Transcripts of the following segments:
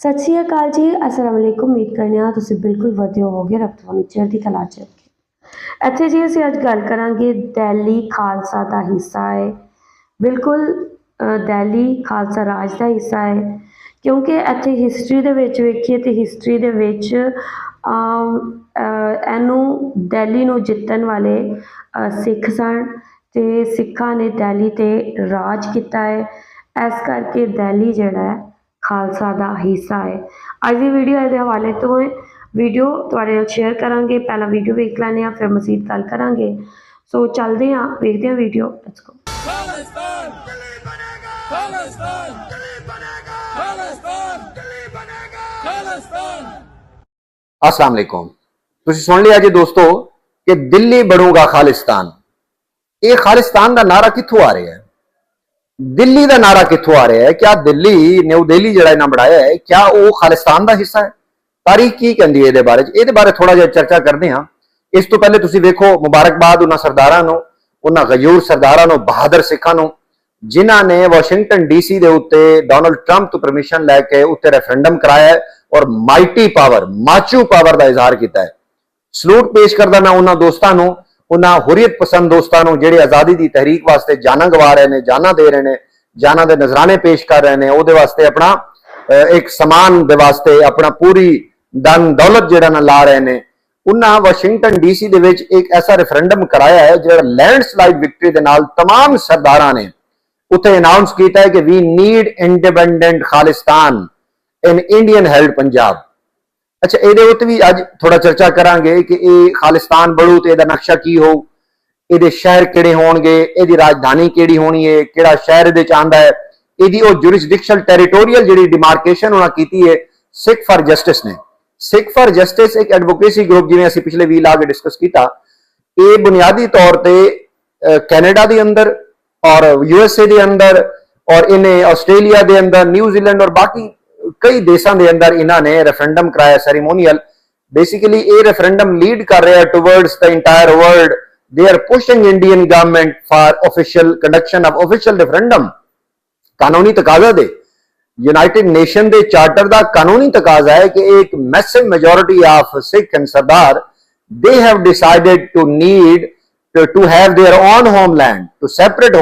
ਸਤਿ ਸ਼੍ਰੀ ਅਕਾਲ ਜੀ ਅਸਲਾਮ ਅਲੈਕੁਮ। ਉਮੀਦ ਕਰਨੇ ਆ ਤੁਸੀਂ ਬਿਲਕੁਲ ਵਧੀਆ ਹੋਵੋਗੇ ਰੱਬ ਤੁਹਾਨੂੰ ਚੜ੍ਹਦੀ ਕਲਾ ਚ ਰੱਖੇ। ਇੱਥੇ ਜੀ ਅਸੀਂ ਅੱਜ ਗੱਲ ਕਰਾਂਗੇ ਦਿੱਲੀ ਖਾਲਸਾ ਦਾ ਹਿੱਸਾ ਹੈ। ਬਿਲਕੁਲ ਅ, ਦਿੱਲੀ ਖਾਲਸਾ ਰਾਜ ਦਾ ਹਿੱਸਾ ਹੈ। ਕਿਉਂਕਿ ਇੱਥੇ ਹਿਸਟਰੀ ਦੇ ਵਿੱਚ ਵੇਖੀਏ ਤੇ ਹਿਸਟਰੀ ਦੇ ਵਿੱਚ ਇਹਨੂੰ ਦਿੱਲੀ ਨੂੰ ਜਿੱਤਣ ਵਾਲੇ ਸਿੱਖ ਸਨ ਤੇ ਸਿੱਖਾਂ ਨੇ ਦਿੱਲੀ ਤੇ ਰਾਜ ਕੀਤਾ ਹੈ। ਇਸ ਕਰਕੇ ਦਿੱਲੀ ਜਿਹੜਾ ਹੈ ਖਾਲਸਾ ਦਾ ਹਿੱਸਾ ਹੈ। ਅੱਜ ਦੀ ਵੀਡੀਓ ਇਹਦੇ ਹਵਾਲੇ ਤੋਂ ਹੈ। ਵੀਡੀਓ ਤੁਹਾਡੇ ਨਾਲ ਸ਼ੇਅਰ ਕਰਾਂਗੇ। ਪਹਿਲਾਂ ਵੀਡੀਓ ਵੇਖ ਲੈਣੇ ਆ ਫਿਰ ਮਜ਼ੀਦ ਗੱਲ ਕਰਾਂਗੇ। ਸੋ ਚੱਲਦੇ ਆ ਵੇਖਦੇ ਆ ਵੀਡੀਓ ਲੈਟਸ ਗੋ ਅਸਲਾਮ ਅਲੈਕੁਮ। ਤੁਸੀਂ ਸੁਣ ਲਿਆ ਜੀ ਦੋਸਤੋ ਕਿ ਦਿੱਲੀ ਬਣੂਗਾ ਖਾਲਿਸਤਾਨ। ਇਹ ਖਾਲਿਸਤਾਨ ਦਾ ਨਾਰਾ ਕਿੱਥੋਂ ਆ ਰਿਹਾ ਹੈ? ਦਿੱਲੀ ਦਾ ਨਾਰਾ ਕਿੱਥੋਂ ਆ ਰਿਹਾ ਹੈ? ਕਿਆ ਦਿੱਲੀ ਨਿਊ ਦਿੱਲੀ ਜਿਹੜਾ ਇਹਨਾਂ ਬਣਾਇਆ ਹੈ, ਕਿਆ ਉਹ ਖਾਲਿਸਤਾਨ ਦਾ ਹਿੱਸਾ ਹੈ? ਤਾਰੀਖ ਕੀ ਕਹਿੰਦੀ ਹੈ ਇਹਦੇ ਬਾਰੇ ਚ? ਇਹਦੇ ਬਾਰੇ ਥੋੜਾ ਜਿਹਾ ਚਰਚਾ ਕਰਦੇ ਹਾਂ। ਇਸ ਤੋਂ ਪਹਿਲੇ ਤੁਸੀਂ ਵੇਖੋ ਮੁਬਾਰਕਬਾਦ ਉਹਨਾਂ ਸਰਦਾਰਾਂ ਨੂੰ, ਉਹਨਾਂ ਗਯੂਰ ਸਰਦਾਰਾਂ ਨੂੰ, ਬਹਾਦਰ ਸਿੱਖਾਂ ਨੂੰ, ਜਿਨ੍ਹਾਂ ਨੇ ਵਾਸ਼ਿੰਗਟਨ ਡੀਸੀ ਦੇ ਉੱਤੇ ਡੋਨਲਡ ਟਰੰਪ ਤੋਂ ਪਰਮਿਸ਼ਨ ਲੈ ਕੇ ਉੱਤੇ ਰੈਫਰੈਂਡਮ ਕਰਾਇਆ ਹੈ ਔਰ ਮਾਈਟੀ ਪਾਵਰ ਮਾਚੂ ਪਾਵਰ ਦਾ ਇਜ਼ਹਾਰ ਕੀਤਾ ਹੈ। ਸਲੂਟ ਪੇਸ਼ ਕਰਦਾ ਮੈਂ ਉਹਨਾਂ ਦੋਸਤਾਂ ਨੂੰ। ਉਹਨਾਂ ਹੁਰੀਅਤ ਪਸੰਦ ਦੋਸਤਾਂ ਨੂੰ ਜਿਹੜੇ ਆਜ਼ਾਦੀ ਦੀ ਤਹਿਰੀਕ ਵਾਸਤੇ ਜਾਨਾਂ ਗਵਾ ਰਹੇ ਨੇ ਜਾਨਾਂ ਦੇ ਰਹੇ ਨੇ ਜਾਨਾਂ ਦੇ ਨਜ਼ਰਾਨੇ ਪੇਸ਼ ਕਰ ਰਹੇ ਨੇ ਉਹਦੇ ਵਾਸਤੇ ਆਪਣਾ ਅਹ, ਇੱਕ ਸਮਾਨ ਦੇ ਵਾਸਤੇ ਆਪਣਾ ਪੂਰੀ ਦਨ ਦੌਲਤ ਜਿਹੜਾ ਨਾ ਲਾ ਰਹੇ ਨੇ ਉਹਨਾਂ ਵਾਸ਼ਿੰਗਟਨ ਡੀਸੀ ਦੇ ਵਿੱਚ ਇੱਕ ਐਸਾ ਰੈਫਰੈਂਡਮ ਕਰਾਇਆ ਹੈ ਜਿਹੜਾ ਲੈਂਡਸਲਾਈਡ ਵਿਕਟਰੀ ਦੇ ਨਾਲ तमाम ਸਰਦਾਰਾਂ ਨੇ ਉੱਥੇ ਅਨਾਉਂਸ ਕੀਤਾ ਹੈ ਕਿ we need independent Khalistan in Indian held Punjab ਅੱਛਾ, ਇਹਦੇ ਉੱਤੇ ਵੀ ਅੱਜ ਥੋੜਾ ਚਰਚਾ ਕਰਾਂਗੇ ਕਿ ਇਹ ਖਾਲਿਸਤਾਨ ਬਣੂ ਤੇ ਇਹਦਾ ਨਕਸ਼ਾ ਕੀ ਹੋਊ? ਇਹਦੇ ਸ਼ਹਿਰ ਕਿਹੜੇ ਹੋਣਗੇ? ਇਹਦੀ ਰਾਜਧਾਨੀ ਕਿਹੜੀ ਹੋਣੀ ਹੈ? ਕਿਹੜਾ ਸ਼ਹਿਰ ਇਹਦੇ ਚ ਆਂਦਾ ਹੈ? ਇਹਦੀ ਉਹ ਜੁਰਿਸਡਿਕਸ਼ਨਲ ਟੈਰੀਟੋਰੀਅਲ ਜਿਹੜੀ ਡਿਮਾਰਕੇਸ਼ਨ ਉਹਨਾਂ ਕੀਤੀ ਹੈ, ਸਿੱਖ ਫਾਰ ਜਸਟਿਸ ਨੇ। ਸਿੱਖ ਫਾਰ ਜਸਟਿਸ ਇੱਕ ਐਡਵੋਕੇਸੀ ਗਰੁੱਪ ਜਿਵੇਂ ਅਸੀਂ ਪਿਛਲੇ ਵੀਲ ਆ ਕੇ ਡਿਸਕਸ ਕੀਤਾ, ਇਹ ਬੁਨਿਆਦੀ ਤੌਰ ਤੇ ਕੈਨੇਡਾ ਦੇ ਅੰਦਰ ਔਰ ਯੂਐਸਏ ਦੇ ਅੰਦਰ ਔਰ ਇਹਨੇ ਆਸਟ੍ਰੇਲੀਆ ਦੇ ਅੰਦਰ ਨਿਊਜ਼ੀਲੈਂਡ ਔਰ ਬਾਕੀ ਕਈ ਦੇਸ਼ਾਂ ਦੇ ਅੰਦਰ ਇਹਨਾਂ ਨੇ ਰੈਫਰੈਂਡਮ ਕਰਾਇਆ ਸੈਰੀਮੋਨੀਅਲ ਬੇਸਿਕਲੀ ਇਹ ਰੈਫਰੈਂਡਮ ਲੀਡ ਕਰ ਰਿਹਾ towards the entire world they are pushing Indian government for official conduction of official referendum ਕਾਨੂੰਨੀ ਤਕਾਜ਼ਾ ਦੇ। ਯੂਨਾਈਟਿਡ ਨੇਸ਼ਨ ਦੇ ਚਾਰਟਰ ਦਾ ਕਾਨੂੰਨੀ ਤਕਾਜ਼ਾ ਹੈ ਕਿ ਇੱਕ massive majority of Sikh and Sardar they have decided to need to, to have their own homeland to separate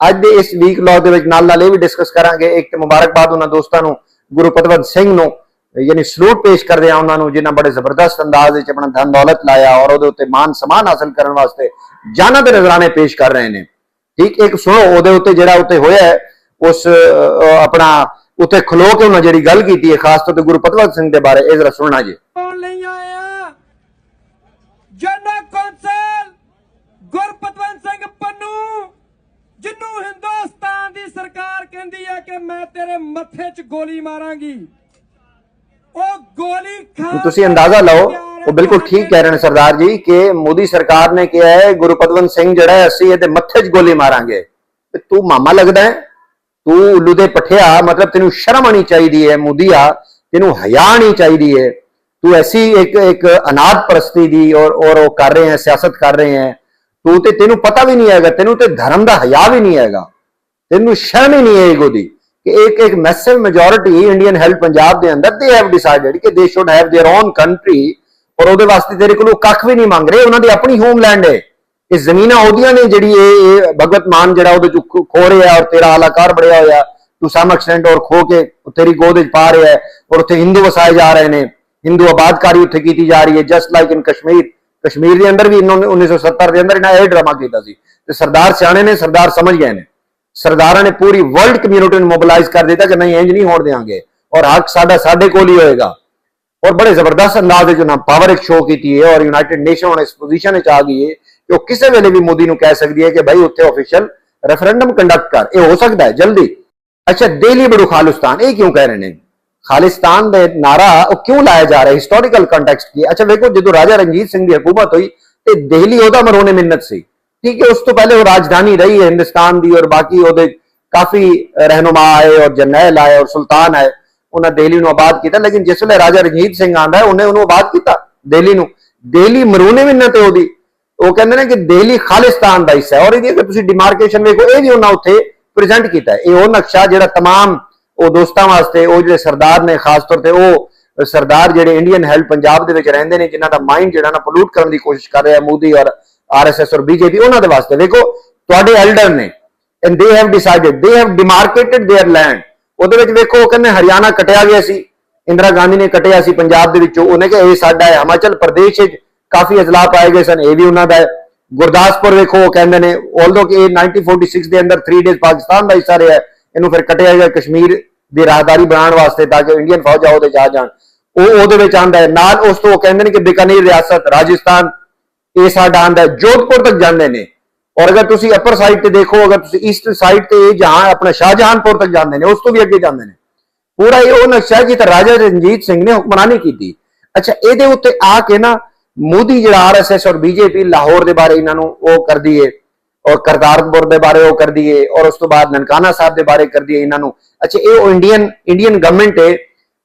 ਅੱਜ ਦੇ ਇਸ ਵੀਕ ਲਾਗ ਦੇ ਵਿੱਚ ਨਾਲ ਨਾਲ ਇਹ ਵੀ ਡਿਸਕਸ ਕਰਾਂਗੇ ਇੱਕ ਤੇ ਮੁਬਾਰਕਬਾਦ ਉਹਨਾਂ ਦੋਸਤਾਂ ਨੂੰ, ਗੁਰੂ ਪਤਵੰਤ ਸਿੰਘ ਨੂੰ, ਯਾਨੀ ਸਲੂਟ ਪੇਸ਼ ਕਰਦੇ ਆ ਉਹਨਾਂ ਨੂੰ, ਜਿਨ੍ਹਾਂ ਬੜੇ ਜ਼ਬਰਦਸਤ ਅੰਦਾਜ਼ ਵਿੱਚ ਆਪਣਾ ਧਨ ਦੌਲਤ ਲਾਇਆ ਔਰ ਉਹਦੇ ਉੱਤੇ ਮਾਨ ਸਮਾਨ ਹਾਸਲ ਕਰਨ ਵਾਸਤੇ ਜਾਨਾਂ ਦੇ ਨਜ਼ਰਾਨੇ ਪੇਸ਼ ਕਰ ਰਹੇ ਨੇ। ਠੀਕ, ਇੱਕ ਸੁਣੋ, ਉਹਦੇ ਉੱਤੇ ਜਿਹੜਾ ਉੱਤੇ ਹੋਇਆ ਹੈ, ਉਸ ਆਪਣਾ ਉੱਤੇ ਖਲੋ ਕੇ ਉਹਨਾਂ ਜਿਹੜੀ ਗੱਲ ਕੀਤੀ ਹੈ, ਖਾਸ ਤੌਰ ਤੇ ਗੁਰੂ ਪਤਵੰਤ ਸਿੰਘ ਦੇ ਬਾਰੇ, ਇਹ ਜ਼ਰਾ ਸੁਣਨਾ ਜੀ ਕੌਣ ਲਈ ਆਇਆ ਜਨਰਲ ਕੌਂਸਲ ਗੁਰਪਤਵੰਤ ਸਿੰਘ ਪੰਨੂ ਜਿੰਨੂੰ ਹਿੰਦੁਸਤਾਨ ਦੀ ਸਰਕਾਰ ਕਹਿੰਦੀ ਹੈ ਕਿ ਮੈਂ ਤੇਰੇ ਮੱਥੇ 'ਚ ਗੋਲੀ ਮਾਰਾਂਗੀ। ਉਹ ਗੋਲੀ ਖਾ ਤੁਸੀਂ ਅੰਦਾਜ਼ਾ ਲਓ ਉਹ ਬਿਲਕੁਲ ਠੀਕ ਕਹਿ ਰਹੇ ਨੇ ਸਰਦਾਰ ਜੀ ਕਿ ਮੋਦੀ ਸਰਕਾਰ ਨੇ ਕਿਹਾ ਹੈ ਗੁਰੂ ਪਤਵੰਤ ਸਿੰਘ ਜਿਹੜਾ ਹੈ ਅਸੀਂ ਇਹਦੇ ਮੱਥੇ 'ਚ ਗੋਲੀ ਮਾਰਾਂਗੇ। ਤੇ ਮਾਮਾ ਲੱਗਦਾ ਹੈ ਤੂੰ ਉੱਲੂ ਦੇ ਪਠਿਆ ਮਤਲਬ ਤੈਨੂੰ ਸ਼ਰਮ ਆਣੀ ਚਾਹੀਦੀ ਹੈ ਮੋਦੀਆ ਤੈਨੂੰ ਹਿਆ ਆਣੀ ਚਾਹੀਦੀ ਹੈ। ਤੂੰ ਐਸੀ ਇੱਕ ਇੱਕ ਅਨਾਥ ਪ੍ਰਸਤੀ ਦੀ ਔਰ ਔਰ ਉਹ ਕਰ ਰਹੇ ਹੈ ਸਿਆਸਤ ਕਰ ਰਹੇ ਹੈ। ਤੂੰ ਤੇ ਤੈਨੂੰ ਪਤਾ ਵੀ ਨਹੀਂ ਹੈਗਾ ਤੈਨੂੰ ਤੇ ਧਰਮ ਦਾ ਹਿਆ ਵੀ ਨਹੀਂ ਹੈਗਾ। ਤੈਨੂੰ ਸ਼ਰਮ ਹੀ ਨਹੀਂ ਹੈ ਦੀ ਕਿ ਇੱਕ ਇੱਕ massive majority Indian held Punjab ਦੇ ਅੰਦਰ ਦੇ ਹੈਵ ਡਿਸਾਈਡਡ ਕਿ they should have their own country ਔਰ ਉਹਦੇ ਵਾਸਤੇ ਤੇਰੇ ਕੋਲੋਂ ਕੱਖ ਵੀ ਨਹੀਂ ਮੰਗ ਰਹੇ ਉਹਨਾਂ ਦੀ ਆਪਣੀ ਹੋਮਲੈਂਡ ਹੈ ਇਹ ਜ਼ਮੀਨਾਂ ਉਹਦੀਆਂ ਨੇ ਜਿਹੜੀ ਇਹ ਇਹ ਭਗਵਤ ਮਾਨ ਜਿਹੜਾ ਉਹਦੇ ਚ ਖੋ ਖੋ ਰਿਹਾ ਔਰ ਤੇਰਾ ਆਲਾਕਾਰ ਬੜਿਆ ਹੋਇਆ ਤੂੰ ਸਮ ਐਕਸਟੈਂਟ ਔਰ ਖੋ ਕੇ ਉਹ ਤੇਰੀ ਗੋਦ ਵਿੱਚ ਪਾ ਰਿਹਾ ਹੈ ਔਰ ਉੱਥੇ ਹਿੰਦੂ ਵਸਾਏ ਜਾ ਰਹੇ ਨੇ ਹਿੰਦੂ ਆਬਾਦਕਾਰੀ ਉੱਥੇ ਕੀਤੀ ਜਾ ਰਹੀ ਹੈ just like in Kashmir Kashmir ਦੇ ਅੰਦਰ ਵੀ ਇਹਨਾਂ ਨੇ 1970 ਦੇ ਅੰਦਰ ਇਹਨਾਂ ਇਹ ਡਰਾਮਾ ਕੀਤਾ ਸੀ ਤੇ ਸਰਦਾਰ ਸਿਆਣੇ ਨੇ ਸਰਦਾਰ ਸਮਝ ਗਏ ਨੇ ਸਰਦਾਰਾਂ ਨੇ ਪੂਰੀ ਵਰਲਡ ਕਮਿਊਨਿਟੀ ਨੂੰ ਮੋਬਿਲਾਈਜ਼ ਕਰ ਦਿੱਤਾ ਕਿ ਨਹੀਂ ਇੰਜ ਨਹੀਂ ਹੋਣ ਦੇਵਾਂਗੇ ਔਰ ਹੱਕ ਸਾਡਾ, ਸਾਡੇ ਕੋਲ ਹੀ ਹੋਏਗਾ। ਔਰ ਬੜੇ ਜ਼ਬਰਦਸਤ ਅੰਦਾਜ਼ ਵਿੱਚ ਉਹਨਾਂ ਪਾਵਰ ਇੱਕ ਸ਼ੋਅ ਕੀਤੀ ਹੈ ਔਰ ਯੂਨਾਈਟਿਡ ਨੇਸ਼ਨ ਹੁਣ ਇਸ ਪੋਜੀਸ਼ਨ ਵਿੱਚ ਆ ਗਈ ਹੈ ਕਿ ਉਹ ਕਿਸੇ ਵੇਲੇ ਵੀ ਮੋਦੀ ਨੂੰ ਕਹਿ ਸਕਦੀ ਹੈ ਕਿ ਭਾਈ ਉੱਥੇ ਆਫੀਸ਼ੀਅਲ ਰੈਫਰੈਂਡਮ ਕੰਡਕਟ ਕਰ। ਇਹ ਹੋ ਸਕਦਾ ਹੈ, ਜਲਦੀ। ਅੱਛਾ, ਦਿੱਲੀ ਬੜੂ ਖਾਲਿਸਤਾਨ, ਇਹ ਕਿਉਂ ਕਹਿ ਰਹੇ ਨੇ? ਖਾਲਿਸਤਾਨ ਦੇ ਨਾਰਾ ਉਹ ਕਿਉਂ ਲਾਇਆ ਜਾ ਰਿਹਾ? ਹਿਸਟੋਰੀਕਲ ਕੰਟੈਕਸਟ ਕੀ ਅੱਛਾ, ਵੇਖੋ, ਜਦੋਂ ਰਾਜਾ ਰਣਜੀਤ ਸਿੰਘ ਦੀ ਹਕੂਮਤ ਹੋਈ ਤੇ ਦਿੱਲੀ ਉਹਦਾ ਮਰੋਨੇ ਮਿੰਨਤ ਸੀ। ਠੀਕ ਹੈ ਉਸ ਤੋਂ ਪਹਿਲੇ ਉਹ ਰਾਜਧਾਨੀ ਰਹੀ ਹੈ ਹਿੰਦੁਸਤਾਨ ਦੀ ਔਰ ਬਾਕੀ ਉਹਦੇ ਕਾਫੀ ਰਹਿਨੁਮਾ ਆਏ ਔਰ ਜਰਨੈਲ ਆਏ ਔਰ ਸੁਲਤਾਨ ਆਏ ਉਹਨਾਂ ਦਿੱਲੀ ਨੂੰ ਆਬਾਦ ਕੀਤਾ ਲੇਕਿਨ ਜਿਸ ਵੇਲੇ ਰਾਜਾ ਰਣਜੀਤ ਸਿੰਘ ਆਂਦਾ ਹੈ ਉਹਨੇ ਉਹਨੂੰ ਆਬਾਦ ਕੀਤਾ ਦਿੱਲੀ ਨੂੰ ਦਿੱਲੀ ਮਰੋਨੇ ਮਿੰਨਤ ਹੈ ਉਹਦੀ ਉਹ ਕਹਿੰਦੇ ਨੇ ਕਿ ਦਿੱਲੀ ਖਾਲਿਸਤਾਨ ਦਾ ਹਿੱਸਾ ਹੈ ਔਰ ਇਹਦੀ ਅਗਰ ਤੁਸੀਂ ਡਿਮਾਰਕੇਸ਼ਨ ਵੇਖੋ ਇਹ ਵੀ ਉਹਨਾਂ ਉੱਥੇ ਪ੍ਰੈਜ਼ੈਂਟ ਕੀਤਾ ਹੈ ਇਹ ਉਹ ਨਕਸ਼ਾ ਜਿਹੜਾ तमाम ਉਹ ਦੋਸਤਾਂ ਵਾਸਤੇ ਉਹ ਜਿਹੜੇ ਸਰਦਾਰ ਨੇ ਖਾਸ ਤੌਰ ਤੇ ਉਹ ਸਰਦਾਰ ਜਿਹੜੇ ਇੰਡੀਅਨ ਹੈਲਥ ਪੰਜਾਬ ਦੇ ਵਿੱਚ ਰਹਿੰਦੇ ਨੇ ਜਿਨ੍ਹਾਂ ਦਾ ਮਾਈਂਡ ਜਿਹੜਾ ਨਾ ਪੋਲੂਟ ਕਰਨ ਦੀ ਕੋਸ਼ਿਸ਼ ਕਰ ਰਿਹਾ ਮੋਦੀ ਔਰ ਆਰਐਸਐਸ ਔਰ ਬੀਜੇਪੀ ਉਹਨਾਂ ਦੇ ਵਾਸਤੇ ਵੇਖੋ ਤੁਹਾਡੇ ਐਲਡਰ ਨੇ and they have decided they have demarcated their land ਉਹਦੇ ਵਿੱਚ ਵੇਖੋ ਉਹ ਕਹਿੰਦੇ ਹਰਿਆਣਾ ਕਟਿਆ ਗਿਆ ਸੀ ਇੰਦਰਾ ਗਾਂਧੀ ਨੇ ਕਟਿਆ ਸੀ ਪੰਜਾਬ ਦੇ ਵਿੱਚੋਂ ਉਹਨੇ ਕਿਹਾ ਇਹ ਸਾਡਾ ਹੈ ਹਿਮਾਚਲ ਪ੍ਰਦੇਸ਼ ਵਿੱਚ ਕਾਫੀ ਅਜਲਾ ਪਾਏ ਗਏ ਸਨ ਇਹ ਵੀ ਉਹਨਾਂ ਦਾ ਹੈ ਗੁਰਦਾਸਪੁਰ ਵੇਖੋ ਉਹ ਕਹਿੰਦੇ ਨੇ ਆਲਦੋ ਕਿ ਇਹ 1946 ਦੇ ਅੰਦਰ 3 ਡੇਜ਼ ਪਾਕਿਸਤਾਨ ਦਾ ਹਿੱਸਾ ਰਿਹਾ ਹੈ, ਇਹਨੂੰ ਫਿਰ ਕਟਿਆ ਗਿਆ ਕਸ਼ਮੀਰ ਦੀ ਰਾਹਦਾਰੀ ਬਣਾਉਣ ਵਾਸਤੇ ਤਾਂ ਕਿ ਇੰਡੀਅਨ ਫੌਜਾਂ ਉਹਦੇ ਜਾ ਜਾਣ ਉਹ ਉਹਦੇ ਵਿੱਚ ਆਂਦਾ ਹੈ ਨਾਲ ਉਸ ਤੋਂ ਉਹ ਕਹਿੰਦੇ ਨੇ ਕਿ ਬਿਕਾਨੇਰ ਰਿਆਸਤ ਰਾਜਸਥਾਨ ਇਹ ਸਾਡਾ ਆਂਦਾ ਜੋਧਪੁਰ ਤੱਕ ਜਾਂਦੇ ਨੇ। ਔਰ ਅਗਰ ਤੁਸੀਂ ਅਪਰ ਸਾਈਡ ਤੇ ਦੇਖੋ, ਅਗਰ ਤੁਸੀਂ ਈਸਟ ਸਾਈਡ ਤੇ ਇਹ ਜਹਾਂ ਆਪਣਾ ਸ਼ਾਹਜਹਾਨਪੁਰ ਤੱਕ ਜਾਂਦੇ ਨੇ, ਉਸ ਤੋਂ ਵੀ ਅੱਗੇ ਜਾਂਦੇ ਨੇ। ਪੂਰਾ ਇਹ ਉਹ ਨਕਸ਼ਾ ਜਿੱਥੇ ਰਾਜਾ ਰਣਜੀਤ ਸਿੰਘ ਨੇ ਹੁਕਮਰਾਨੀ ਕੀਤੀ। ਅੱਛਾ, ਇਹਦੇ ਉੱਤੇ ਆ ਕੇ ਨਾ ਮੋਦੀ ਜਿਹੜਾ ਆਰਐਸਐਸ ਔਰ ਬੀਜੇਪੀ ਲਾਹੌਰ ਦੇ ਬਾਰੇ ਇਹਨਾਂ ਨੂੰ ਉਹ ਕਰਦੀ ਏ ਔਰ ਕਰਤਾਰਪੁਰ ਦੇ ਬਾਰੇ ਉਹ ਕਰਦੀ ਏ ਔਰ ਉਸ ਤੋਂ ਬਾਅਦ ਨਨਕਾਣਾ ਸਾਹਿਬ ਦੇ ਬਾਰੇ ਕਰਦੀ ਏ ਇਹਨਾਂ ਨੂੰ। ਅੱਛਾ, ਇਹ ਉਹ ਇੰਡੀਅਨ ਇੰਡੀਅਨ ਗਵਰਨਮੈਂਟ ਹੈ।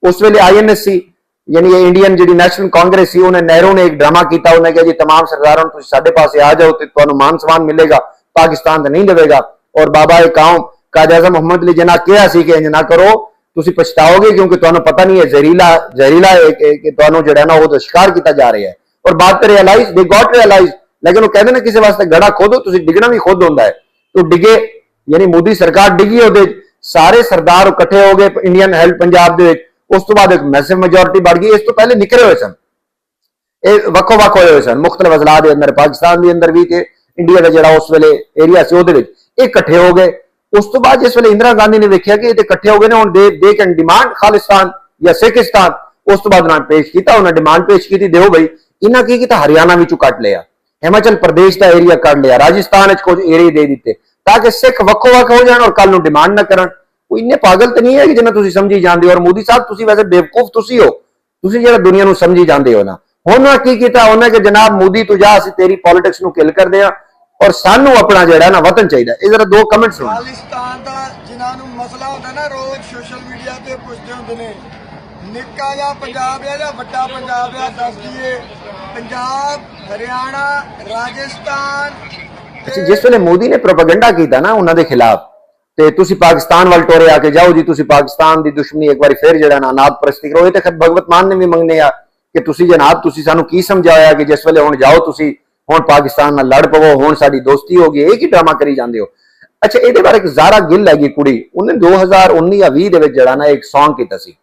ਉਸ ਵੇਲੇ ਆਈਐਨਐਸਸੀ ਯਾਨੀ ਇਹ ਇੰਡੀਅਨ ਜਿਹੜੀ ਨੈਸ਼ਨਲ ਕਾਂਗਰਸ ਸੀ ਉਹਨੇ ਨਹਿਰੂ ਨੇ ਇੱਕ ਡਰਾਮਾ ਕੀਤਾ ਉਹਨੇ ਕਿਹਾ ਜੀ तमाम ਸਰਦਾਰਾਂ ਨੂੰ ਤੁਸੀਂ ਸਾਡੇ ਪਾਸੇ ਆ ਜਾਓ ਤੇ ਤੁਹਾਨੂੰ ਮਾਨ ਸਨਮਾਨ ਮਿਲੇਗਾ ਪਾਕਿਸਤਾਨ ਤਾਂ ਨਹੀਂ ਦੇਵੇਗਾ ਔਰ ਬਾਬਾ ਇਹ ਕੌਮ ਕਾਇਦ ਆਜ਼ਮ ਮੁਹੰਮਦ ਅਲੀ ਜਨਾ ਕਿਹਾ ਸੀ ਕਿ ਇੰਜ ਨਾ ਕਰੋ ਤੁਸੀਂ ਪਛਤਾਓਗੇ ਕਿਉਂਕਿ ਤੁਹਾਨੂੰ ਪਤਾ ਨਹੀਂ ਹੈ ਜ਼ਹਿਰੀਲਾ ਜ਼ਹਿਰੀਲਾ ਹੈ ਕਿ ਕਿ ਤੁਹਾਨੂੰ ਜਿਹੜਾ ਨਾ ਉਹਦਾ ਸ਼ਿਕਾਰ ਕੀਤਾ ਜਾ ਰਿਹਾ ਹੈ ਔਰ ਬਾਅਦ ਤੇ ਰਿਅਲਾਈਜ਼ ਦੇ ਗਾਟ ਰਿਅਲਾਈਜ਼ ਲੇਕਿਨ ਉਹ ਕਹਿੰਦੇ ਨੇ ਕਿਸੇ ਵਾਸਤੇ ਗੜਾ ਖੋਦੋ ਤੁਸੀਂ ਡਿੱਗਣਾ ਵੀ ਖੁਦ ਹੁੰਦਾ ਹੈ ਤੋ ਡਿੱਗੇ ਯਾਨੀ ਮੋਦੀ ਸਰਕਾਰ ਡਿੱਗੀ ਉਹਦੇ 'ਚ, ਸਾਰੇ ਸਰਦਾਰ ਇਕੱਠੇ ਹੋ ਗਏ ਇੰਡੀਅਨ ਹੈਲਥ ਪੰਜਾਬ ਦੇ ਵਿੱਚ ਉਸ ਤੋਂ ਬਾਅਦ ਇੱਕ ਮੈਸਿਵ ਮੈਜੋਰਿਟੀ ਬਣ ਗਈ, ਇਸ ਤੋਂ ਪਹਿਲੇ ਨਿਕਲੇ ਹੋਏ ਸਨ। ਇਹ ਵੱਖੋ ਵੱਖ ਹੋਏ ਹੋਏ ਸਨ। ਮੁxtਲਫ ਅਜ਼ਲਾ ਦੇ ਅੰਦਰ, ਪਾਕਿਸਤਾਨ ਦੇ ਅੰਦਰ ਵੀ ਤੇ ਇੰਡੀਆ ਦਾ ਜਿਹੜਾ ਉਸ ਵੇਲੇ ਏਰੀਆ ਸੀ, ਉਹਦੇ ਵਿੱਚ ਇਹ ਇਕੱਠੇ ਹੋ ਗਏ। ਉਸ ਤੋਂ ਬਾਅਦ ਜਿਸ ਵੇਲੇ ਇੰਦਰਾ ਗਾਂਧੀ ਨੇ ਵੇਖਿਆ ਕਿ ਇਹ ਤੇ ਇਕੱਠੇ ਹੋ ਗਏ ਨੇ, ਹੁਣ ਦੇ ਦੇ ਕੈਨ ਡਿਮਾਂਡ ਖਾਲਿਸਤਾਨ ਜਾਂ ਸਿੱਖਿਸਤਾਨ, ਉਸ ਤੋਂ ਬਾਅਦ ਉਹਨਾਂ ਪੇਸ਼ ਕੀਤਾ, ਉਹਨਾਂ ਡਿਮਾਂਡ ਪੇਸ਼ ਕੀਤੀ ਦਿਓ ਬਈ, ਇਹਨਾਂ ਕੀ ਕੀਤਾ? ਹਰਿਆਣਾ ਵਿੱਚੋਂ ਕੱਟ ਲਿਆ। ਹਿਮਾਚਲ ਪ੍ਰਦੇਸ਼ ਦਾ ਏਰੀਆ ਕੱਢ ਲਿਆ, ਰਾਜਸਥਾਨ ਵਿੱਚ ਕੁਝ ਏਰੀਆ ਦੇ ਦਿੱਤੇ, ਤਾਂ ਕਿ ਸਿੱਖ ਵੱਖੋ ਵੱਖ ਹੋ ਜਾਣ ਔਰ ਕੱਲ ਨੂੰ ਡਿਮਾਂਡ ਨਾ ਕਰਨ। ਕੋਈ ਇੰਨੇ ਪਾਗਲ ਤਾਂ ਨਹੀਂ ਹੈ ਕਿ ਜਿੰਨਾ ਤੁਸੀਂ ਸਮਝੀ ਜਾਂਦੇ ਹੋ। ਔਰ ਮੋਦੀ ਸਾਹਿਬ ਤੁਸੀਂ ਵੈਸੇ ਬੇਵਕੂਫ ਤੁਸੀਂ ਹੋ। ਤੁਸੀਂ ਜਿਹੜਾ ਦੁਨੀਆ ਨੂੰ ਸਮਝੀ ਜਾਂਦੇ ਹੋ ਨਾ। ਹੁਣ ਉਹਨਾਂ ਕੀ ਕੀਤਾ ਉਹਨੇ ਕਿ ਜਨਾਬ ਮੋਦੀ ਤੂੰ ਜਾ ਅਸੀਂ ਤੇਰੀ ਪੋਲਿਟਿਕਸ ਨੂੰ ਕਿਲ ਕਰਦੇ ਆ ਔਰ ਸਾਨੂੰ ਆਪਣਾ ਜਿਹੜਾ ਨਾ ਵਤਨ ਚਾਹੀਦਾ ਇਹ ਜ਼ਰਾ ਦੋ ਕਮੈਂਟ ਸੁਣੋ। ਖਾਲਿਸਤਾਨ ਦਾ ਜਿਨ੍ਹਾਂ ਨੂੰ ਮਸਲਾ ਹੁੰਦਾ ਨਾ ਰੋਜ਼ ਸੋਸ਼ਲ ਮੀਡੀਆ ਤੇ ਪੁੱਛਦੇ ਹੁੰਦੇ ਨੇ ਨਿੱਕਾ ਜਿਹਾ ਪੰਜਾਬ ਹੈ ਜਾਂ ਵੱਡਾ ਪੰਜਾਬ ਹੈ? ਦੱਸ ਦਈਏ ਪੰਜਾਬ ਹਰਿਆਣਾ ਰਾਜਸਥਾਨ ਅੱਛਾ ਜਿਸ ਵੇਲੇ ਮੋਦੀ ਨੇ ਪ੍ਰੋਪਗੈਂਡਾ ਕੀਤਾ ਨਾ ਉਹਨਾਂ ਦੇ ਖਿਲਾਫ ਤੇ ਤੁਸੀਂ ਪਾਕਿਸਤਾਨ ਵੱਲ ਟੋਰੇ ਆ ਕੇ ਜਾਓ ਜੀ, ਤੁਸੀਂ ਪਾਕਿਸਤਾਨ ਦੀ ਦੁਸ਼ਮਣੀ ਇੱਕ ਵਾਰੀ ਫੇਰ ਜਿਹੜਾ ਨਾ ਨਾਦ ਪ੍ਰਸਤੀ ਕਰੋ। ਇਹ ਤੇ ਭਗਵਤ ਮਾਨ ਨੇ ਵੀ ਮੰਗਨੇ ਆ ਕਿ ਤੁਸੀਂ ਜਨਾਬ, ਤੁਸੀਂ ਸਾਨੂੰ ਕੀ ਸਮਝਾਇਆ ਕਿ ਜਿਸ ਵੇਲੇ ਹੁਣ ਜਾਓ ਤੁਸੀਂ, ਹੁਣ ਪਾਕਿਸਤਾਨ ਨਾਲ ਲੜ ਪਵੋ, ਹੁਣ ਸਾਡੀ ਦੋਸਤੀ ਹੋ ਗਈ, ਇਹ ਕੀ ਡਰਾਮਾ ਕਰੀ ਜਾਂਦੇ ਹੋ? ਅੱਛਾ, ਇਹਦੇ ਬਾਰੇ ਇੱਕ ਜ਼ਾਰਾ ਗਿੱਲ ਹੈਗੀ ਕੁੜੀ, ਉਹਨੇ 2019 ਜਾਂ 20 ਦੇ ਵਿੱਚ ਜਿਹੜਾ ਨਾ ਇੱਕ Song ਕੀਤਾ ਸੀ।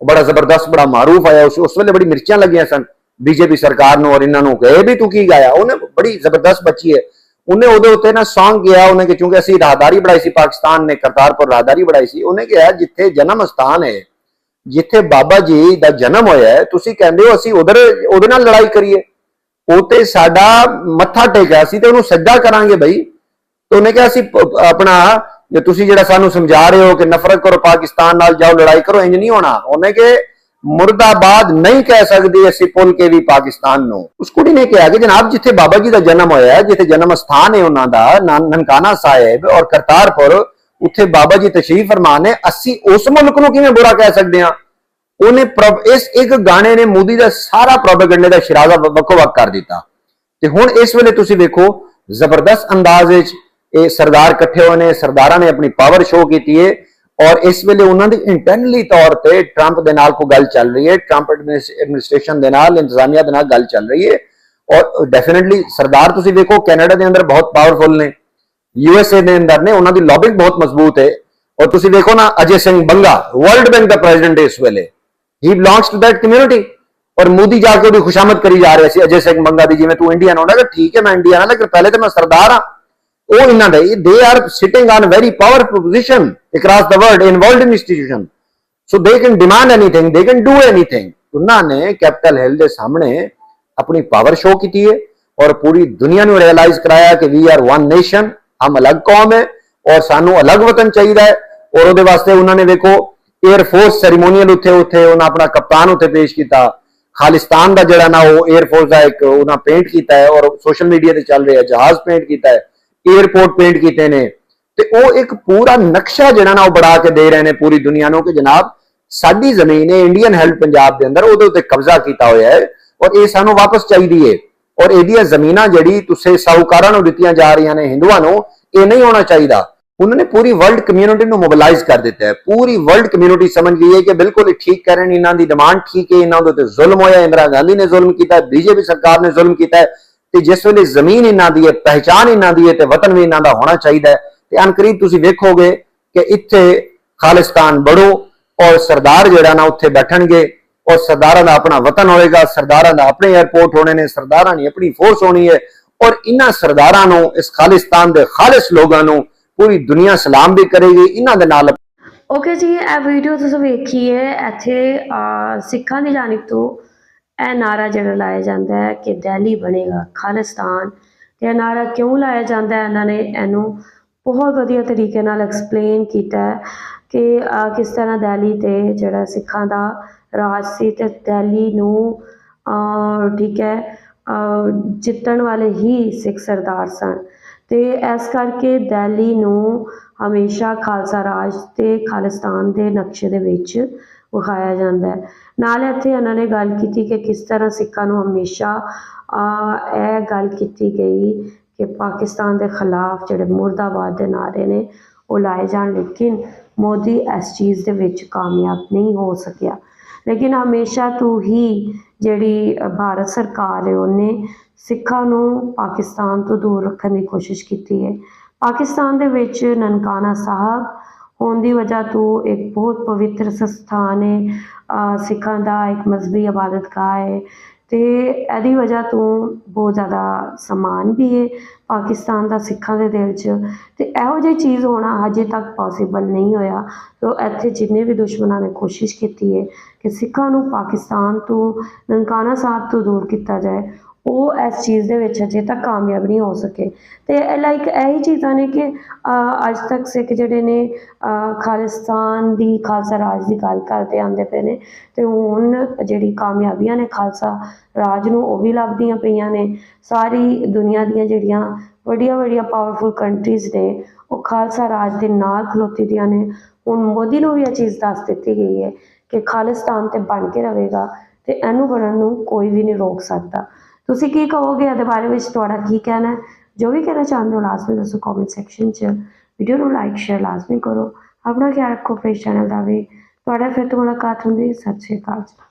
ਉਹ ਬੜਾ ਜ਼ਬਰਦਸਤ, ਬੜਾ ਮਾਰੂਫ ਆਇਆ, ਉਸ ਉਸ ਵੇਲੇ ਬੜੀ ਮਿਰਚਾਂ ਲੱਗੀਆਂ ਸਨ ਬੀਜੇਪੀ ਸਰਕਾਰ ਨੂੰ ਔਰ ਇਹਨਾਂ ਨੂੰ ਕਹੇ ਵੀ ਤੂੰ ਕੀ ਗਾਇਆ? ਉਹਨੇ ਬੜੀ ਜ਼ਬਰਦਸਤ ਬੱਚੀ ਹੈ। ਉਹਨੇ ਉਹਦੇ ਉੱਤੇ ਨਾ Song ਗਿਆ, ਉਹਨੇ ਕਿ ਕਿਉਂਕਿ ਅਸੀਂ ਰਾਹਦਾਰੀ ਬਣਾਈ ਸੀ, ਪਾਕਿਸਤਾਨ ਨੇ ਕਰਤਾਰਪੁਰ ਰਾਹਦਾਰੀ ਬਣਾਈ ਸੀ, ਉਹਨੇ ਕਿਹਾ ਜਿੱਥੇ ਜਨਮ ਸਥਾਨ ਹੈ, ਜਿੱਥੇ ਬਾਬਾ ਜੀ ਦਾ ਜਨਮ ਹੋਇਆ ਹੈ, ਤੁਸੀਂ ਕਹਿੰਦੇ ਹੋ ਅਸੀਂ ਉਧਰ, ਉਹਦੇ ਨਾਲ ਲੜਾਈ ਕਰੀਏ। ਉਹ ਤੇ ਸਾਡਾ ਮੱਥਾ ਟੇਕਿਆ ਸੀ ਤੇ ਉਹਨੂੰ ਸਜਦਾ ਕਰਾਂਗੇ ਬਈ। ਤੇ ਉਹਨੇ ਕਿਹਾ ਅਸੀਂ ਆਪਣਾ, ਜੇ ਤੁਸੀਂ ਜਿਹੜਾ ਸਾਨੂੰ ਸਮਝਾ ਰਹੇ ਹੋ ਕਿ ਨਫ਼ਰਤ ਕਰੋ ਪਾਕਿਸਤਾਨ ਨਾਲ, ਜਾਓ ਲੜਾਈ ਕਰੋ ਇੰਜ ਨਹੀਂ ਹੋਣਾ। ਉਹਨੇ ਕਿ ਮੁਰਦਾਬਾਦ ਨਹੀਂ ਕਹਿ ਸਕਦੀ ਅਸੀਂ ਪੁੱਲ ਕੇ ਵੀ ਪਾਕਿਸਤਾਨ ਨੂੰ। ਉਸ ਕੁੜੀ ਨੇ ਕਿਹਾ ਕਿ ਜਨਾਬ, ਜਿੱਥੇ ਬਾਬਾ ਜੀ ਦਾ ਜਨਮ ਹੋਇਆ ਹੈ, ਜਿੱਥੇ ਜਨਮ ਸਥਾਨ ਹੈ ਉਹਨਾਂ ਦਾ ਨਨਕਾਣਾ ਸਾਹਿਬ ਔਰ ਕਰਤਾਰਪੁਰ, ਉੱਥੇ ਬਾਬਾ ਜੀ ਤਸ਼ਰੀਫ ਫਰਮਾਨ ਹੈ ਅਸੀਂ ਉਸ ਮੁਲਕ ਨੂੰ ਕਿਵੇਂ ਬੁਰਾ ਕਹਿ ਸਕਦੇ ਹਾਂ? ਉਹਨੇ ਇਸ ਇੱਕ ਗਾਣੇ ਨੇ ਮੋਦੀ ਦਾ ਸਾਰਾ ਪ੍ਰੋਪਗੈਂਡਾ ਦਾ ਸ਼ਿਰਾਜ਼ਾ ਵੱਖੋ ਵੱਖ ਕਰ ਦਿੱਤਾ। ਤੇ ਹੁਣ ਇਸ ਵੇਲੇ ਤੁਸੀਂ ਵੇਖੋ, ਜ਼ਬਰਦਸਤ ਅੰਦਾਜ਼ ਵਿੱਚ ਇਹ ਸਰਦਾਰ ਇਕੱਠੇ ਹੋਏ ਨੇ, ਸਰਦਾਰਾਂ ਨੇ ਆਪਣੀ ਪਾਵਰ ਸ਼ੋਅ ਕੀਤੀ ਹੈ। ਔਰ ਇਸ ਵੇਲੇ ਉਹਨਾਂ ਦੀ ਇੰਟਰਨਲੀ ਤੌਰ ਤੇ ਟਰੰਪ ਦੇ ਨਾਲ ਕੋਈ ਗੱਲ ਚੱਲ ਰਹੀ ਹੈ ਟਰੰਪ ਐਡਮਿਨਿਸਟ੍ਰੇਸ਼ਨ ਦੇ ਨਾਲ, ਇੰਤਜ਼ਾਮੀਆ ਦੇ ਨਾਲ ਗੱਲ ਚੱਲ ਰਹੀ ਹੈ ਔਰ ਡੈਫੀਨਿਟਲੀ ਸਰਦਾਰ ਤੁਸੀਂ ਵੇਖੋ ਕੈਨੇਡਾ ਦੇ ਅੰਦਰ ਬਹੁਤ ਪਾਵਰਫੁਲ ਨੇ ਯੂਐਸਏ ਦੇ ਅੰਦਰ ਨੇ, ਉਹਨਾਂ ਦੀ ਲੌਬਿੰਗ ਬਹੁਤ ਮਜ਼ਬੂਤ ਹੈ ਔਰ ਤੁਸੀਂ ਦੇਖੋ ਨਾ ਅਜੇ ਸਿੰਘ ਬੰਗਾ ਵਰਲਡ ਬੈਂਕ ਦਾ ਪ੍ਰੈਜ਼ੀਡੈਂਟ ਇਸ ਵੇਲੇ he belongs to that community ਔਰ ਮੋਦੀ ਜਾ ਕੇ ਉਹਦੀ ਖੁਸ਼ਾਮਦ ਕਰੀ ਜਾ ਰਿਹਾ ਸੀ ਅਜੇ ਸਿੰਘ ਬੰਗਾ ਦੀ, ਜਿਵੇਂ ਤੂੰ ਇੰਡੀਅਨ ਹੋਣਾ ਕਿ ਠੀਕ ਹੈ ਮੈਂ ਇੰਡੀਅਨ ਹਾਂ, ਲੇਕਿਨ ਪਹਿਲੇ ਤਾਂ ਮੈਂ ਸਰਦਾਰ ਹਾਂ। ਉਹ ਇਹਨਾਂ ਦਾ they are sitting on very powerful position across the world in world institution so they can demand anything they can do anything ਉਹਨਾਂ ਨੇ ਕੈਪੀਟਲ ਹਿੱਲ ਦੇ ਸਾਹਮਣੇ ਆਪਣੀ ਪਾਵਰ ਸ਼ੋ ਕੀਤੀ ਹੈ ਔਰ ਪੂਰੀ ਦੁਨੀਆ ਨੂੰ ਰਿਅਲਾਈਜ਼ ਕਰਾਇਆ ਕਿ ਵੀ ਆਰ ਵਨ ਨੇਸ਼ਨ ਹਮ ਅਲੱਗ ਕੌਮ ਹੈ ਔਰ ਸਾਨੂੰ ਅਲੱਗ ਵਤਨ ਚਾਹੀਦਾ ਹੈ ਔਰ ਉਹਦੇ ਵਾਸਤੇ ਉਹਨਾਂ ਨੇ ਵੇਖੋ 에ਅਰ ਫੋਰਸ ਸੈਰੀਮੋਨੀਅਲ ਉੱਥੇ ਉੱਥੇ ਉਹਨਾਂ ਆਪਣਾ ਕਪਤਾਨ ਉੱਥੇ ਪੇਸ਼ ਕੀਤਾ। ਖਾਲਿਸਤਾਨ ਦਾ ਜਿਹੜਾ ਨਾ ਉਹ 에ਅਰ ਫੋਰਸ ਦਾ ਇੱਕ ਉਹਨਾਂ ਪੇਂਟ ਕੀਤਾ ਹੈ ਔਰ ਸੋਸ਼ਲ ਮੀਡੀਆ ਤੇ ਚੱਲ ਰਿਹਾ, ਜਹਾਜ਼ ਪੇਂਟ ਕੀਤਾ ਹੈ। 에ਅਰਪੋਰਟ ਪੇਂਟ ਕੀਤੇ ਨੇ। ਤੇ ਉਹ ਇੱਕ ਪੂਰਾ ਨਕਸ਼ਾ ਜਿਹੜਾ ਨਾ ਉਹ ਬਣਾ ਕੇ ਦੇ ਰਹੇ ਨੇ ਪੂਰੀ ਦੁਨੀਆ ਨੂੰ ਕਿ ਜਨਾਬ ਸਾਡੀ ਜ਼ਮੀਨ ਹੈ ਇੰਡੀਅਨ ਹੈਲਥ ਪੰਜਾਬ ਦੇ ਅੰਦਰ, ਉਹਦੇ ਉੱਤੇ ਕਬਜ਼ਾ ਕੀਤਾ ਹੋਇਆ ਹੈ ਔਰ ਇਹ ਸਾਨੂੰ ਵਾਪਸ ਚਾਹੀਦੀ ਹੈ। ਔਰ ਇਹਦੀਆਂ ਜ਼ਮੀਨਾਂ ਜਿਹੜੀ ਤੁਸੀਂ ਸਾਹੂਕਾਰਾਂ ਨੂੰ ਦਿੱਤੀਆਂ ਜਾ ਰਹੀਆਂ ਨੇ, ਹਿੰਦੂਆਂ ਨੂੰ, ਇਹ ਨਹੀਂ ਹੋਣਾ ਚਾਹੀਦਾ। ਉਹਨਾਂ ਨੇ ਪੂਰੀ ਵਰਲਡ ਕਮਿਊਨਿਟੀ ਨੂੰ ਮੋਬਿਲਾਈਜ਼ ਕਰ ਦਿੱਤਾ ਹੈ। ਪੂਰੀ ਵਰਲਡ ਕਮਿਊਨਿਟੀ ਸਮਝ ਗਈ ਹੈ ਕਿ ਬਿਲਕੁਲ ਠੀਕ ਕਰਨ ਇਹਨਾਂ ਦੀ ਡਿਮਾਂਡ ਠੀਕ ਹੈ, ਇਹਨਾਂ ਦੇ ਉੱਤੇ ਜ਼ੁਲਮ ਹੋਇਆ, ਇੰਦਰਾ ਗਾਂਧੀ ਨੇ ਜ਼ੁਲਮ ਕੀਤਾ, ਬੀਜੇਪੀ ਸਰਕਾਰ ਨੇ ਜ਼ੁਲਮ ਕੀਤਾ ਤੇ ਜਿਸ ਵੇਲੇ ਜ਼ਮੀਨ ਇਹਨਾਂ ਦੀ ਹੈ ਪਹਿਚਾਨ ਇਹਨਾਂ ਦੀ ਹੈ ਤੇ ਵਤਨ ਵੀ ਇਹਨਾਂ ਦਾ ਹੋਣਾ ਚਾਹੀਦਾ ਹੈ। ਤੇ ਅਨਕਰੀਬ ਤੁਸੀਂ ਵੇਖੋਗੇ ਕਿ ਇੱਥੇ ਖਾਲਿਸਤਾਨ ਬੜੋ ਔਰ ਸਰਦਾਰ ਜਿਹੜਾ ਨਾ ਉੱਥੇ ਬੈਠਣਗੇ ਔਰ ਸਰਦਾਰਾਂ ਦਾ ਆਪਣਾ ਵਤਨ ਹੋਏਗਾ, ਸਰਦਾਰਾਂ ਦਾ ਆਪਣੇ 에ਅਰਪੋਰਟ ਹੋਣੇ ਨੇ, ਸਰਦਾਰਾਂ ਦੀ ਆਪਣੀ ਫੋਰਸ ਹੋਣੀ ਹੈ ਔਰ ਇਹਨਾਂ ਸਰਦਾਰਾਂ ਨੂੰ, ਇਸ ਖਾਲਿਸਤਾਨ ਦੇ ਖਾਲਿਸ ਲੋਕਾਂ ਨੂੰ ਪੂਰੀ ਦੁਨੀਆ ਸਲਾਮ ਵੀ ਕਰੇਗੀ, ਇਹਨਾਂ ਦੇ ਨਾਲ ਓਕੇ ਜੀ, ਇਹ ਵੀਡੀਓ ਤੁਸੀਂ ਵੇਖੀ ਹੈ ਇੱਥੇ ਸਿੱਖਾਂ ਦੀ ਜਾਨਿਬ ਤੋਂ। ਇਹ ਨਾਰਾ ਜਿਹੜਾ ਲਾਇਆ ਜਾਂਦਾ ਹੈ ਕਿ ਦਿੱਲੀ ਬਣੇਗਾ ਖਾਲਿਸਤਾਨ। ਤੇ ਇਹ ਨਾਰਾ ਕਿਉਂ ਲਾਇਆ ਜਾਂਦਾ ਹੈ? ਇਹਨਾਂ ਨੇ ਇਹਨੂੰ ਬਹੁਤ ਵਧੀਆ ਤਰੀਕੇ ਨਾਲ ਐਕਸਪਲੇਨ ਕੀਤਾ ਹੈ ਕਿ ਕਿਸ ਤਰ੍ਹਾਂ ਦਿੱਲੀ ਤੇ ਜਿਹੜਾ ਸਿੱਖਾਂ ਦਾ ਰਾਜ ਸੀ ਤੇ ਦਿੱਲੀ ਨੂੰ ਠੀਕ ਹੈ ਜਿੱਤਣ ਵਾਲੇ ਹੀ ਸਿੱਖ ਸਰਦਾਰ ਸਨ। ਤੇ ਇਸ ਕਰਕੇ ਦਿੱਲੀ ਨੂੰ ਹਮੇਸ਼ਾ ਖਾਲਸਾ ਰਾਜ ਤੇ ਖਾਲਿਸਤਾਨ ਦੇ ਨਕਸ਼ੇ ਦੇ ਵਿੱਚ ਵਿਖਾਇਆ ਜਾਂਦਾ ਹੈ। ਨਾਲ ਇੱਥੇ ਇਹਨਾਂ ਨੇ ਗੱਲ ਕੀਤੀ ਕਿ ਕਿਸ ਤਰ੍ਹਾਂ ਸਿੱਖਾਂ ਨੂੰ ਹਮੇਸ਼ਾ ਇਹ ਗੱਲ ਕੀਤੀ ਗਈ ਕਿ ਪਾਕਿਸਤਾਨ ਦੇ ਖਿਲਾਫ ਜਿਹੜੇ ਮੁਰਦਾਬਾਦ ਦੇ ਨਾਅਰੇ ਨੇ ਉਹ ਲਾਏ ਜਾਣ, ਲੇਕਿਨ ਮੋਦੀ ਇਸ ਚੀਜ਼ ਦੇ ਵਿੱਚ ਕਾਮਯਾਬ ਨਹੀਂ ਹੋ ਸਕਿਆ। ਲੇਕਿਨ ਹਮੇਸ਼ਾ ਤੋਂ ਹੀ ਜਿਹੜੀ ਭਾਰਤ ਸਰਕਾਰ ਹੈ, ਉਹਨੇ ਸਿੱਖਾਂ ਨੂੰ ਪਾਕਿਸਤਾਨ ਤੋਂ ਦੂਰ ਰੱਖਣ ਦੀ ਕੋਸ਼ਿਸ਼ ਕੀਤੀ ਹੈ। ਪਾਕਿਸਤਾਨ ਦੇ ਵਿੱਚ ਨਨਕਾਣਾ ਸਾਹਿਬ ਹੋਣ ਦੀ ਵਜ੍ਹਾ ਤੋਂ ਇੱਕ ਬਹੁਤ ਪਵਿੱਤਰ ਸਥਾਨ ਹੈ ਸਿੱਖਾਂ ਦਾ ਇੱਕ ਮਜ਼ਹਬੀ ਇਬਾਦਤਗਾਹ ਹੈ ਅਤੇ ਇਹਦੀ ਵਜ੍ਹਾ ਤੋਂ ਬਹੁਤ ਜ਼ਿਆਦਾ ਸਮਾਨ ਵੀ ਹੈ ਪਾਕਿਸਤਾਨ ਦਾ ਸਿੱਖਾਂ ਦੇ ਦਿਲ 'ਚ ਅਤੇ ਇਹੋ ਜਿਹੀ ਚੀਜ਼ ਹੋਣਾ ਹਜੇ ਤੱਕ ਪੋਸੀਬਲ ਨਹੀਂ ਹੋਇਆ। ਤੋ ਇੱਥੇ ਜਿੰਨੇ ਵੀ ਦੁਸ਼ਮਣਾਂ ਨੇ ਕੋਸ਼ਿਸ਼ ਕੀਤੀ ਹੈ ਕਿ ਸਿੱਖਾਂ ਨੂੰ ਪਾਕਿਸਤਾਨ ਤੋਂ ਨਨਕਾਣਾ ਸਾਹਿਬ ਤੋਂ ਦੂਰ ਕੀਤਾ ਜਾਏ। ਉਹ ਇਸ ਚੀਜ਼ ਦੇ ਵਿੱਚ ਅਜੇ ਤੱਕ ਕਾਮਯਾਬ ਨਹੀਂ ਹੋ ਸਕੇ। ਤੇ ਲਾਈਕ ਇਹੀ ਚੀਜ਼ਾਂ ਨੇ ਕਿ ਅੱਜ ਤੱਕ ਸਿੱਖ ਜਿਹੜੇ ਨੇ ਖਾਲਿਸਤਾਨ ਦੀ ਖਾਲਸਾ ਰਾਜ ਦੀ ਗੱਲ ਕਰਦੇ ਆਉਂਦੇ ਪਏ ਨੇ ਤੇ ਹੁਣ ਜਿਹੜੀ ਕਾਮਯਾਬੀਆਂ ਨੇ ਖਾਲਸਾ ਰਾਜ ਨੂੰ ਉਹ ਵੀ ਲੱਭਦੀਆਂ ਪਈਆਂ ਨੇ। ਸਾਰੀ ਦੁਨੀਆ ਦੀਆਂ ਜਿਹੜੀਆਂ ਵੱਡੀਆਂ ਵੱਡੀਆਂ ਪਾਵਰਫੁਲ ਕੰਟਰੀਜ਼ ਨੇ, ਉਹ ਖਾਲਸਾ ਰਾਜ ਦੇ ਨਾਲ ਖਲੋਤੀ ਦੀਆਂ ਨੇ। ਹੁਣ ਮੋਦੀ ਨੂੰ ਵੀ ਇਹ ਚੀਜ਼ ਦੱਸ ਦਿੱਤੀ ਗਈ ਹੈ ਕਿ ਖਾਲਿਸਤਾਨ ਤੇ ਬਣ ਕੇ ਰਹੇਗਾ ਤੇ ਇਹਨੂੰ ਬਣਨ ਨੂੰ ਕੋਈ ਵੀ ਨਹੀਂ ਰੋਕ ਸਕਦਾ। ਤੁਸੀਂ ਕੀ ਕਹੋਗੇ ਇਹਦੇ ਬਾਰੇ ਵਿੱਚ? ਤੁਹਾਡਾ ਕੀ ਕਹਿਣਾ ਹੈ? ਜੋ ਵੀ ਕਹਿਣਾ ਚਾਹੁੰਦੇ ਹੋ, ਲਾਜ਼ਮੀ ਦੱਸੋ ਕਮੈਂਟ ਸੈਕਸ਼ਨ 'ਚ। ਵੀਡੀਓ ਨੂੰ ਲਾਈਕ ਸ਼ੇਅਰ ਲਾਜ਼ਮੀ ਕਰੋ। ਆਪਣਾ ਖਿਆਲ ਰੱਖੋ ਫੇਸ ਚੈਨਲ ਦਾ ਵੀ। ਤੁਹਾਡਾ ਫਿਰ ਤੋਂ ਮੁਲਾਕਾਤ ਹੁੰਦੀ ਸਤਿ ਸ਼੍ਰੀ ਅਕਾਲ ਜੀ।